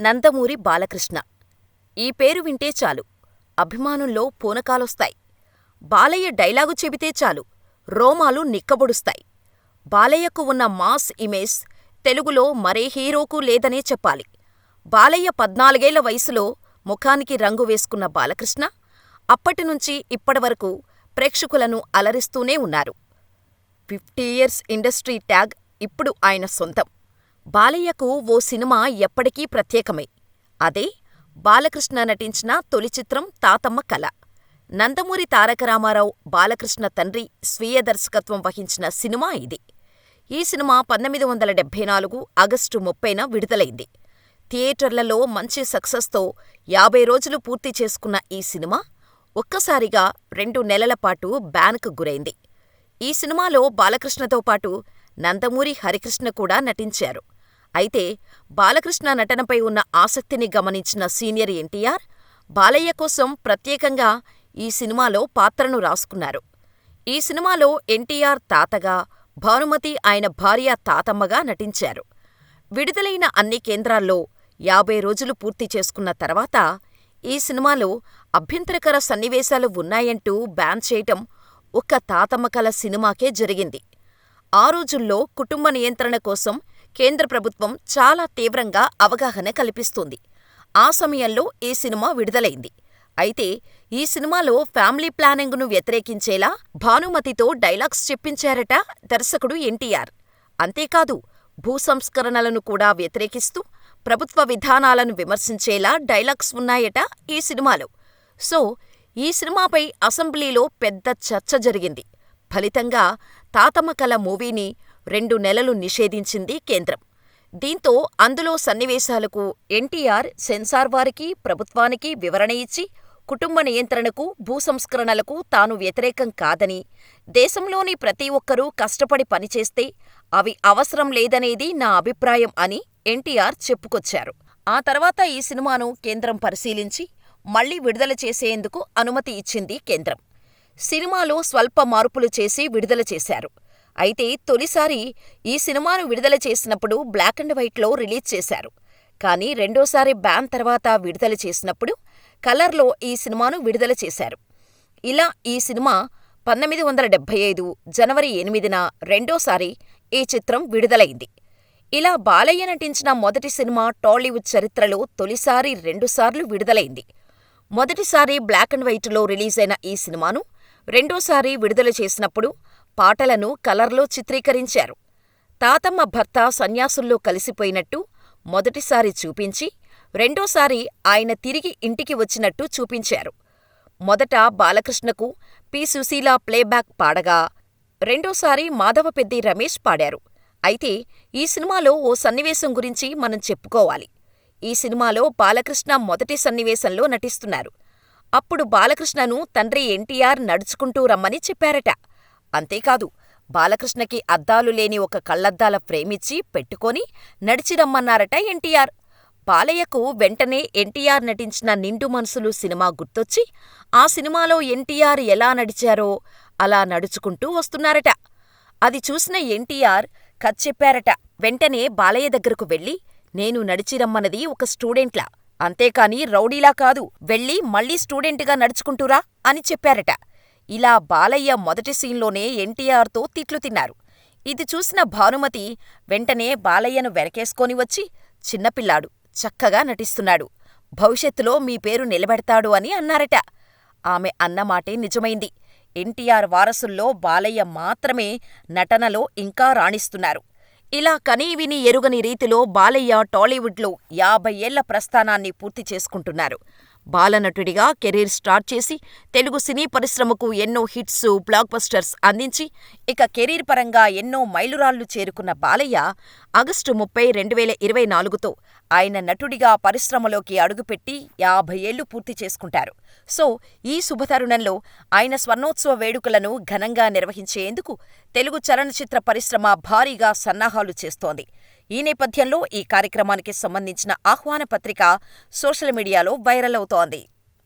నందమూరి బాలకృష్ణ. ఈ పేరు వింటే చాలు అభిమానుల్లో పూనకాలొస్తాయి. బాలయ్య డైలాగు చెబితే చాలు రోమాలు నిక్కబొడుస్తాయి. బాలయ్యకు ఉన్న మాస్ ఇమేజ్ తెలుగులో మరే హీరోకూ లేదనే చెప్పాలి. బాలయ్య పద్నాలుగేళ్ళ వయసులో ముఖానికి రంగు వేసుకున్న బాలకృష్ణ అప్పటినుంచి ఇప్పటివరకు ప్రేక్షకులను అలరిస్తూనే ఉన్నారు. ఫిఫ్టీ ఇయర్స్ ఇండస్ట్రీ ట్యాగ్ ఇప్పుడు ఆయన సొంతం. బాలయ్యకు ఓ సినిమా ఎప్పటికీ ప్రత్యేకమే. అదే బాలకృష్ణ నటించిన తొలి చిత్రం తాతమ్మ కల. నందమూరి తారక రామారావు బాలకృష్ణ తండ్రి స్వీయ దర్శకత్వం వహించిన సినిమా ఇది. ఈ సినిమా పంతొమ్మిది వందల డెబ్బై నాలుగు ఆగస్టు ముప్పైన విడుదలైంది. థియేటర్లలో మంచి సక్సెస్తో యాభై రోజులు పూర్తి చేసుకున్న ఈ సినిమా ఒక్కసారిగా రెండు నెలల పాటు బ్యాన్కు గురైంది. ఈ సినిమాలో బాలకృష్ణతో పాటు నందమూరి హరికృష్ణ కూడా నటించారు. అయితే బాలకృష్ణ నటనపై ఉన్న ఆసక్తిని గమనించిన సీనియర్ ఎన్టీఆర్ బాలయ్య కోసం ప్రత్యేకంగా ఈ సినిమాలో పాత్రను రాసుకున్నారు. ఈ సినిమాలో ఎన్టీఆర్ తాతగా, భానుమతి ఆయన భార్య తాతమ్మగా నటించారు. విడుదలైన అన్ని కేంద్రాల్లో యాభై రోజులు పూర్తి చేసుకున్న తర్వాత ఈ సినిమాలో అభ్యంతరకర సన్నివేశాలు ఉన్నాయంటూ బ్యాన్ చేయటం ఒక్క తాతమ్మ కల సినిమాకే జరిగింది. ఆ రోజుల్లో కుటుంబ నియంత్రణ కోసం కేంద్ర ప్రభుత్వం చాలా తీవ్రంగా అవగాహన కల్పిస్తోంది. ఆ సమయంలో ఈ సినిమా విడుదలైంది. అయితే ఈ సినిమాలో ఫ్యామిలీ ప్లానింగును వ్యతిరేకించేలా భానుమతితో డైలాగ్స్ చెప్పించారట దర్శకుడు ఎన్టీఆర్. అంతేకాదు భూ సంస్కరణలను కూడా వ్యతిరేకిస్తూ ప్రభుత్వ విధానాలను విమర్శించేలా డైలాగ్స్ ఉన్నాయట ఈ సినిమాలో. సో ఈ సినిమాపై అసెంబ్లీలో పెద్ద చర్చ జరిగింది. ఫలితంగా తాతమకల మూవీని రెండు నెలలు నిషేధించింది కేంద్రం. దీంతో అందులో సన్నివేశాలకు ఎన్టీఆర్ సెన్సార్ వారికి, ప్రభుత్వానికి వివరణ ఇచ్చి కుటుంబ నియంత్రణకు, భూ సంస్కరణలకు తాను వ్యతిరేకం కాదని, దేశంలోని ప్రతి ఒక్కరూ కష్టపడి పనిచేస్తే అవి అవసరం లేదనేది నా అభిప్రాయం అని ఎన్టీఆర్ చెప్పుకొచ్చారు. ఆ తర్వాత ఈ సినిమాను కేంద్రం పరిశీలించి మళ్ళీ విడుదల చేసేందుకు అనుమతి ఇచ్చింది కేంద్రం. సినిమాలో స్వల్ప మార్పులు చేసి విడుదల చేశారు. అయితే తొలిసారి ఈ సినిమాను విడుదల చేసినప్పుడు బ్లాక్ అండ్ వైట్లో రిలీజ్ చేశారు. కానీ రెండోసారి బ్యాన్ తర్వాత విడుదల చేసినప్పుడు కలర్లో ఈ సినిమాను విడుదల చేశారు. ఇలా ఈ సినిమా పంతొమ్మిది వందల డెబ్బై ఐదు జనవరి ఎనిమిదిన రెండోసారి ఈ చిత్రం విడుదలైంది. ఇలా బాలయ్య నటించిన మొదటి సినిమా టాలీవుడ్ చరిత్రలో తొలిసారి రెండుసార్లు విడుదలైంది. మొదటిసారి బ్లాక్ అండ్ వైట్లో రిలీజైన ఈ సినిమాను రెండోసారి విడుదల చేసినప్పుడు పాటలను కలర్లో చిత్రీకరించారు. తాతమ్మ భర్త సన్యాసుల్లో కలిసిపోయినట్టు మొదటిసారి చూపించి, రెండోసారి ఆయన తిరిగి ఇంటికి వచ్చినట్టు చూపించారు. మొదట బాలకృష్ణకు పి. సుశీల ప్లేబ్యాక్ పాడగా, రెండోసారి మాధవపెద్ది రమేష్ పాడారు. అయితే ఈ సినిమాలో ఓ సన్నివేశం గురించి మనం చెప్పుకోవాలి. ఈ సినిమాలో బాలకృష్ణ మొదటి సన్నివేశంలో నటిస్తున్నారు. అప్పుడు బాలకృష్ణను తండ్రి ఎన్టీఆర్ నడుచుకుంటూ రమ్మని చెప్పారట. అంతేకాదు బాలకృష్ణకి అద్దాలు లేని ఒక కళ్ళద్దాల ఫ్రేమిచ్చి పెట్టుకొని నడిచి రమ్మన్నారట ఎన్టీఆర్. బాలయ్యకు వెంటనే ఎన్టీఆర్ నటించిన నిండు మనసులు సినిమా గుర్తొచ్చి ఆ సినిమాలో ఎన్టీఆర్ ఎలా నడిచారో అలా నడుచుకుంటూ వస్తున్నారట. అది చూసిన ఎన్టీఆర్ కథ చెప్పారట. వెంటనే బాలయ్య దగ్గరకు వెళ్ళి నేను నడిచి రమ్మన్నది ఒక స్టూడెంట్లా, అంతేకాని రౌడీలా కాదు. వెళ్ళి మళ్ళీ స్టూడెంటుగా నడుచుకుంటూరా అని చెప్పారట. ఇలా బాలయ్య మొదటి సీన్లోనే ఎన్టీఆర్తో తిట్లు తిన్నారు. ఇది చూసిన భానుమతి వెంటనే బాలయ్యను వెనకేసుకొని వచ్చి చిన్నపిల్లాడు, చక్కగా నటిస్తున్నాడు. భవిష్యత్తులో మీ పేరు నిలబెడతాడు అని అన్నారట. ఆమె అన్నమాటే నిజమైంది. ఎన్టీఆర్ వారసుల్లో బాలయ్య మాత్రమే నటనలో ఇంకా రాణిస్తున్నారు. ఇలా కనీవిని ఎరుగని రీతిలో బాలయ్య టాలీవుడ్లో యాభై ఏళ్ళ ప్రస్థానాన్ని పూర్తి చేసుకుంటున్నారు. బాలనటుడిగా కెరీర్ స్టార్ట్ చేసి తెలుగు సినీ పరిశ్రమకు ఎన్నో హిట్స్, బ్లాక్ బస్టర్స్ అందించి ఇక కెరీర్ పరంగా ఎన్నో మైలురాళ్ళు చేరుకున్న బాలయ్య ఆగస్టు ముప్పై, రెండు వేల ఇరవై నాలుగుతో ఆయన నటుడిగా పరిశ్రమలోకి అడుగుపెట్టి యాభై ఏళ్ళు పూర్తి చేసుకుంటారు. సో ఈ శుభతరుణంలో ఆయన స్వర్ణోత్సవ వేడుకలను ఘనంగా నిర్వహించేందుకు తెలుగు చలనచిత్ర పరిశ్రమ భారీగా సన్నాహాలు చేస్తోంది. ఈ నేపథ్యంలో ఈ కార్యక్రమానికి సంబంధించిన ఆహ్వాన పత్రిక సోషల్ మీడియాలో వైరల్ అవుతోంది.